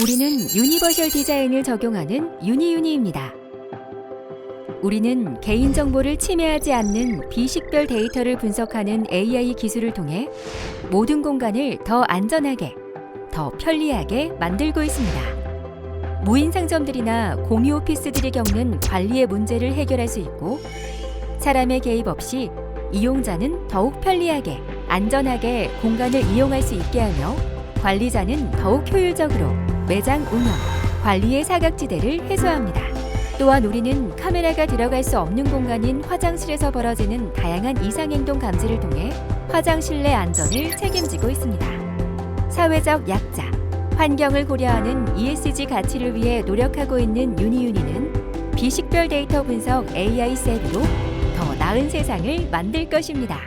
우리는 유니버셜 디자인을 적용하는 유니유니입니다. 우리는 개인정보를 침해하지 않는 비식별 데이터를 분석하는 AI 기술을 통해 모든 공간을 더 안전하게, 더 편리하게 만들고 있습니다. 무인 상점들이나 공유 오피스들이 겪는 관리의 문제를 해결할 수 있고 사람의 개입 없이 이용자는 더욱 편리하게, 안전하게 공간을 이용할 수 있게 하며 관리자는 더욱 효율적으로 매장 운영, 관리의 사각지대를 해소합니다. 또한 우리는 카메라가 들어갈 수 없는 공간인 화장실에서 벌어지는 다양한 이상행동 감지를 통해 화장실 내 안전을 책임지고 있습니다. 사회적 약자, 환경을 고려하는 ESG 가치를 위해 노력하고 있는 유니유니는 비식별 데이터 분석 AI 셀로 더 나은 세상을 만들 것입니다.